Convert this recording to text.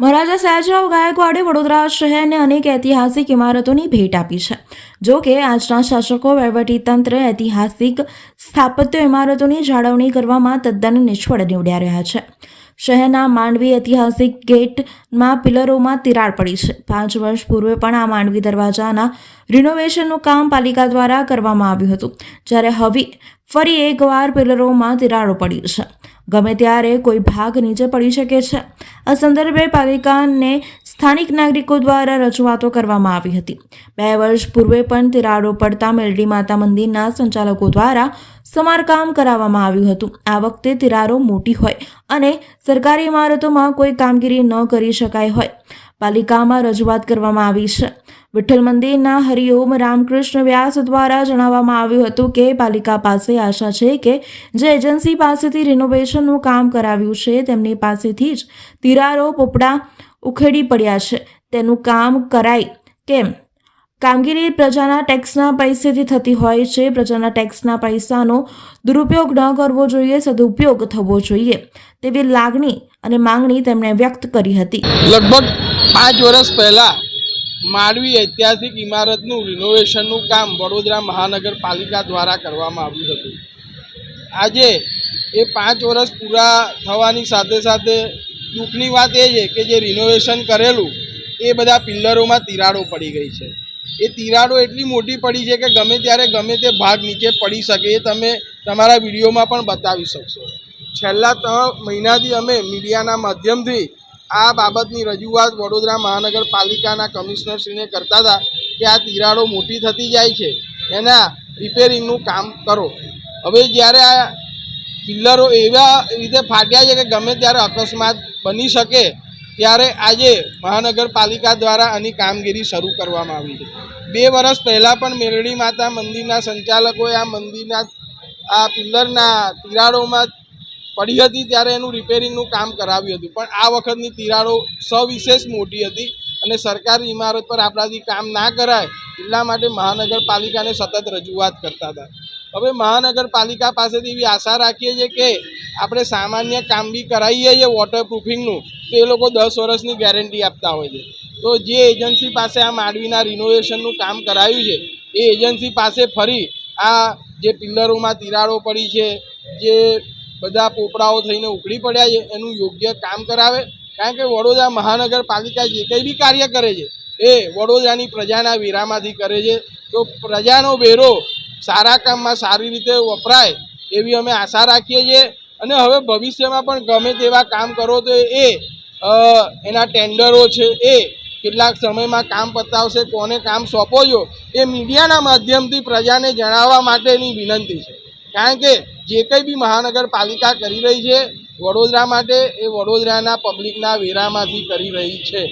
મહારાજા સયાજીરાવ ગાયકવાડે વડોદરા શહેરને અનેક ઐતિહાસિક ઇમારતોની ભેટ આપી છે. જો કે આજના શાસકો વહીવટીતંત્ર ઐતિહાસિક સ્થાપત્ય ઇમારતોની જાળવણી કરવામાં તદ્દન નિષ્ફળ નીવડ્યા રહ્યા છે. શહેરના માંડવી ઐતિહાસિક ગેટમાં પિલરોમાં તિરાડ પડી છે. પાંચ વર્ષ પૂર્વે પણ આ માંડવી દરવાજાના રિનોવેશનનું કામ પાલિકા દ્વારા કરવામાં આવ્યું હતું. જ્યારે હવે ફરી એકવાર પિલરોમાં તિરાડો પડી છે. ગમે ત્યારે કોઈ ભાગ નીચે પડી શકે છે. આ સંદર્ભે પાલિકાને સ્થાનિક નાગરિકો દ્વારા રજૂઆતો કરવામાં આવી હતી. બે વર્ષ પૂર્વે પણ તિરાડો પડતા મેલડી માતા મંદિરના સંચાલકો દ્વારા સમારકામ કરાવવામાં આવ્યું હતું. આ વખતે તિરારો મોટી હોય અને સરકારી ઇમારતોમાં કોઈ કામગીરી ન કરી શકાય હોય. પાલિકામાં રજૂઆત કરવામાં આવી છે. વિઠ્ઠલ મંદિરના હરિઓમ રામકૃષ્ણ વ્યાસ દ્વારા જણાવવામાં આવ્યું હતું કે પાલિકા પાસે આશા છે કે જે એજન્સી પાસેથી રિનોવેશનનું કામ કરાવ્યું છે, તેમની પાસેથી જ તિરારો પોપડા ઉખેડી પડ્યા છે. તેનું કામ કરાય. કેમ? કામગીરી પ્રજાના ટેક્સના પૈસેથી થતી હોય છે. પ્રજાના ટેક્સના પૈસાનો દુરુપયોગ ન કરવો જોઈએ, સદુપયોગ થવો જોઈએ તેવી લાગણી અને માંગણી તેમણે વ્યક્ત કરી હતી. લગભગ પાંચ વર્ષ પહેલાં માંડવી ઐતિહાસિક ઇમારતનું રિનોવેશનનું કામ વડોદરા મહાનગરપાલિકા દ્વારા કરવામાં આવ્યું હતું. આજે એ પાંચ વર્ષ પૂરા થવાની સાથે સાથે દુઃખની વાત એ છે કે જે રિનોવેશન કરેલું, એ બધા પિલ્લરોમાં તિરાડો પડી ગઈ છે. એ તિરાડો એટલી મોટી પડી છે કે ગમે ત્યારે ગમે તે ભાગ નીચે પડી શકે એ તમે તમારા વિડીયોમાં પણ બતાવી શકશો. છેલ્લા ત્રણ મહિનાથી અમે મીડિયાના માધ્યમથી આ બાબતની રજૂઆત વડોદરા મહાનગરપાલિકાના કમિશનરશ્રીને કરતા હતા કે આ તિરાડો મોટી થતી જાય છે, એના રિપેરિંગનું કામ કરો. હવે જ્યારે આ પિલ્લરો એવા રીતે ફાટ્યા છે કે ગમે ત્યારે અકસ્માત બની શકે ત્યારે આજે મહાનગરપાલિકા દ્વારા આની કામગીરી શરૂ કરવામાં આવી છે. બે વર્ષ પહેલાં પણ મેરડી માતા મંદિરના સંચાલકોએ આ મંદિરના, આ પિલ્લરના તિરાડોમાં પડી હતી ત્યારે એનું રિપેરિંગનું કામ કરાવ્યું હતું. પણ આ વખતની તિરાડો સવિશેષ મોટી હતી અને સરકારી ઇમારત પર આપણાથી કામ ના કરાય એટલા માટે મહાનગરપાલિકાને સતત રજૂઆત કરતા હતા. હવે મહાનગરપાલિકા પાસેથી એવી આશા રાખીએ છીએ કે આપણે સામાન્ય કામ બી કરાવીએ છીએ વોટરપ્રૂફિંગનું તો લોકો દસ વર્ષની ગેરંટી આપતા હોય છે. તો જે એજન્સી પાસે આ માંડવીના રિનોવેશનનું કામ કરાયું છે, એ એજન્સી પાસે ફરી આ જે પિલ્લરોમાં તિરાડો પડી છે, જે બધા પોપડાઓ થઈને ઉકળી પડ્યા છે, એનું યોગ્ય કામ કરાવે. કારણ કે વડોદરા મહાનગરપાલિકા જે કંઈ બી કાર્ય કરે છે, એ વડોદરાની પ્રજાના વેરામાંથી કરે છે. તો પ્રજાનો વેરો સારા કામમાં સારી રીતે વપરાય એવી અમે આશા રાખીએ છીએ. અને હવે ભવિષ્યમાં પણ ગમે તેવા કામ કરો તો એ એના ટેન્ડરો છે એ કેટલાક સમયમાં કામ પતાવશે, કોને કામ સોંપો છો એ મીડિયાના માધ્યમથી પ્રજાને જણાવવા માટેની વિનંતી છે. કારણ કે જે કંઈ બી મહાનગરપાલિકા કરી રહી છે, વડોદરા માટે એ વડોદરાના પબ્લિકના વેરામાંથી કરી રહી છે.